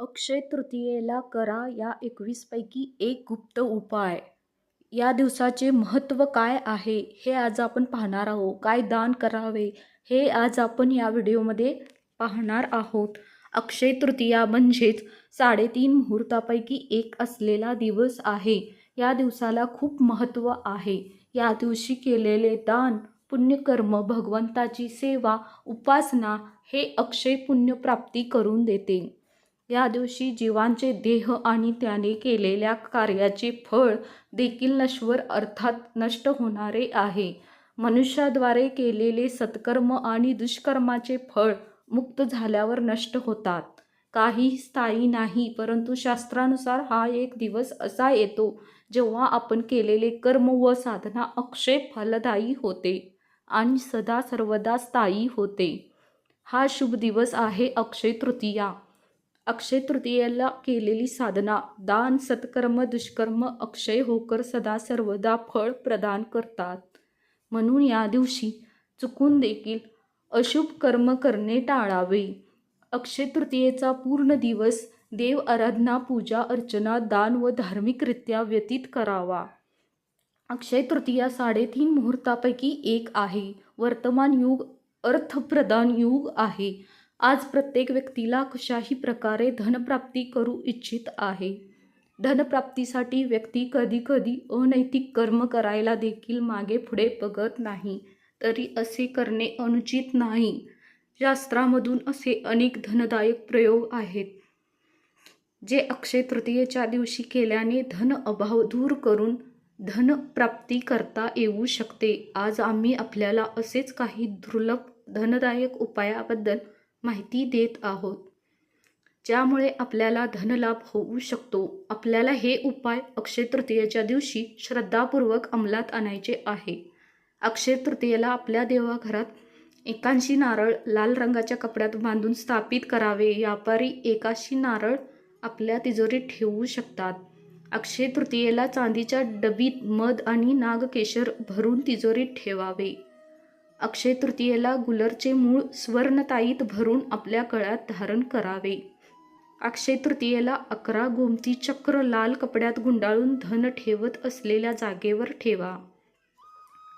अक्षय तृतीयेला करा या एकवीसपैकी एक गुप्त उपाय. या दिवसाचे महत्त्व काय आहे हे आज आपण पाहणार आहोत. काय दान करावे हे आज आपण या व्हिडिओमध्ये पाहणार आहोत. अक्षय तृतीया म्हणजेच साडेतीन मुहूर्तापैकी एक असलेला दिवस आहे. या दिवसाला खूप महत्त्व आहे. या दिवशी केलेले दान पुण्यकर्म भगवंताची सेवा उपासना हे अक्षय पुण्यप्राप्ती करून देते. या दिवशी जीवांचे देह आणि त्याने केलेल्या कार्याचे फळ देखील नश्वर अर्थात नष्ट होणारे आहे. मनुष्याद्वारे केलेले सत्कर्म आणि दुष्कर्माचे फळ मुक्त झाल्यावर नष्ट होतात. काही स्थायी नाही परंतु शास्त्रानुसार हा एक दिवस असा येतो जेव्हा आपण केलेले कर्म व साधना अक्षय फलदायी होते आणि सदा सर्वदा स्थायी होते. हा शुभ दिवस आहे अक्षय तृतीया. अक्षय तृतीयेला केलेली साधना दान सत्कर्म दुष्कर्म अक्षय होकर सदा सर्वदा फळ प्रदान करतात. म्हणून या दिवशी चुकून देखील अशुभ कर्म करणे टाळावे. अक्षय तृतीयेचा पूर्ण दिवस देव आराधना पूजा अर्चना दान व धार्मिकरित्या व्यतीत करावा. अक्षय तृतीया साडेतीन मुहूर्तापैकी एक आहे. वर्तमान युग अर्थप्रदान युग आहे. आज प्रत्येक व्यक्तीला कशाही प्रकारे धनप्राप्ती करू इच्छित आहे. धनप्राप्तीसाठी व्यक्ती कधीकधी अनैतिक कर्म करायला देखील मागे पुढे बघत नाही तरी असे करणे अनुचित नाही. शास्त्रामधून असे अनेक धनदायक प्रयोग आहेत जे अक्षय तृतीयेच्या दिवशी केल्याने धन अभाव दूर करून धनप्राप्ती करता येऊ शकते. आज आम्ही आपल्याला असेच काही दुर्लभ धनदायक उपायाबद्दल माहिती देत आहोत. ज्यामुळे आपल्याला धनलाभ होऊ शकतो. आपल्याला हे उपाय अक्षय तृतीयेच्या दिवशी श्रद्धापूर्वक अंमलात आणायचे आहे. अक्षय तृतीयेला आपल्या देवाघरात एकांशी नारळ लाल रंगाच्या कपड्यात बांधून स्थापित करावे. व्यापारी एकाशी नारळ आपल्या तिजोरीत ठेवू शकतात. अक्षय तृतीयेला चांदीच्या डबीत मध आणि नागकेशर भरून तिजोरीत ठेवावे. अक्षय तृतीयेला गुलरचे मूळ स्वर्णताईत भरून आपल्या गळ्यात धारण करावे. अक्षय तृतीयेला अकरा गोमती चक्र लाल कपड्यात गुंडाळून धन ठेवत असलेल्या जागेवर ठेवा.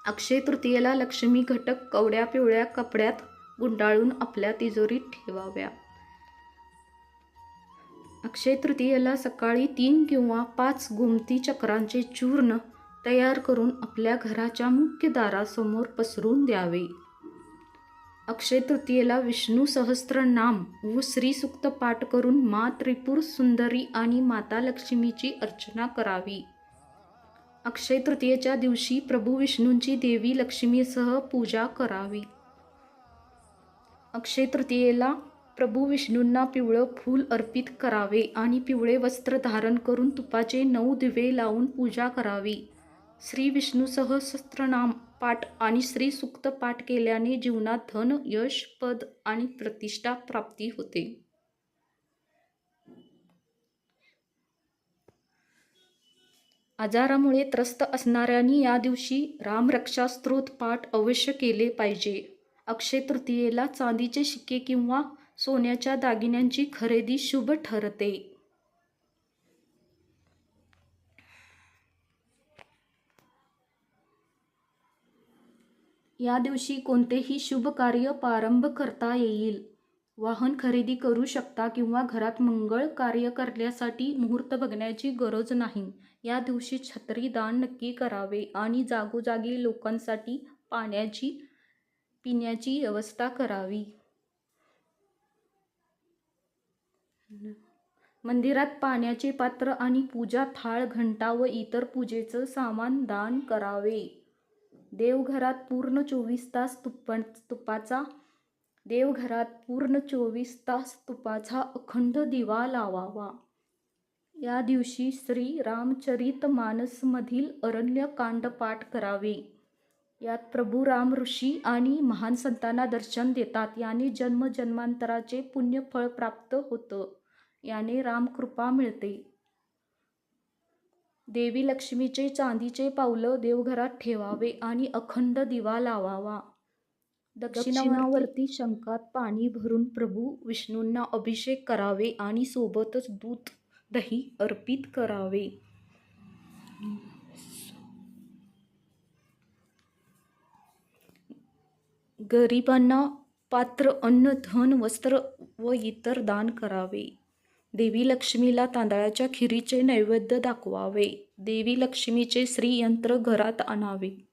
अक्षय तृतीयेला लक्ष्मी घटक कवड्या पिवळ्या कपड्यात गुंडाळून आपल्या तिजोरीत ठेवाव्या. अक्षय तृतीयेला सकाळी तीन किंवा पाच गोमती चक्रांचे चूर्ण तयार करून आपल्या घराच्या मुख्य दारासमोर पसरून द्यावे. अक्षय तृतीयेला विष्णू सहस्त्र नाम व श्रीसुक्त पाठ करून मा त्रिपुर सुंदरी आणि माता लक्ष्मीची अर्चना करावी. अक्षय तृतीयेच्या दिवशी प्रभू विष्णूंची देवी लक्ष्मीसह पूजा करावी. अक्षय तृतीयेला प्रभू विष्णूंना पिवळं फूल अर्पित करावे आणि पिवळे वस्त्र धारण करून तुपाचे नऊ दिवे लावून पूजा करावी. श्री विष्णू सहस्त्रनाम पाठ आणि श्री सुक्त पाठ केल्याने जीवनात धन यश पद आणि प्रतिष्ठा प्राप्ती होते. आजारामुळे त्रस्त असणाऱ्यांनी या दिवशी रामरक्षा स्त्रोत पाठ अवश्य केले पाहिजे. अक्षय तृतीयेला चांदीचे शिक्के किंवा सोन्याच्या दागिन्यांची खरेदी शुभ ठरते. या दिवशी कोणतेही शुभ कार्य प्रारंभ करता येईल. वाहन खरेदी करू शकता किंवा घरात मंगळ कार्य करण्यासाठी मुहूर्त बघण्याची गरज नाही. या दिवशी छत्री दान नक्की करावे आणि जागोजागी लोकांसाठी पाण्याची पिण्याची व्यवस्था करावी. मंदिरात पाण्याचे पात्र आणि पूजा थाळ घंटा व इतर पूजेचं सामान दान करावे. देवघरात पूर्ण चोवीस तास तुप्प तुपाचा देवघरात पूर्ण चोवीस तास तुपाचा अखंड दिवा लावावा. या दिवशी श्री रामचरित मानसमधील अरण्यकांड पाठ करावे. यात प्रभू राम ऋषी आणि महान संतांना दर्शन देतात. याने जन्म जन्मांतराचे पुण्यफळ प्राप्त होतं. याने रामकृपा मिळते. देवी लक्ष्मीचे चांदीचे पावलं देवघरात ठेवावे आणि अखंड दिवा लावावा. दक्षिणावरती शंकात पाणी भरून प्रभू विष्णूंना अभिषेक करावे आणि सोबतच दूध दही अर्पित करावे. गरिबांना पात्र अन्न धन वस्त्र व इतर दान करावे. देवी लक्ष्मीला तांदळाच्या खिरीचे नैवेद्य दाखवावे. देवी लक्ष्मीचे श्रीयंत्र घरात आणावे.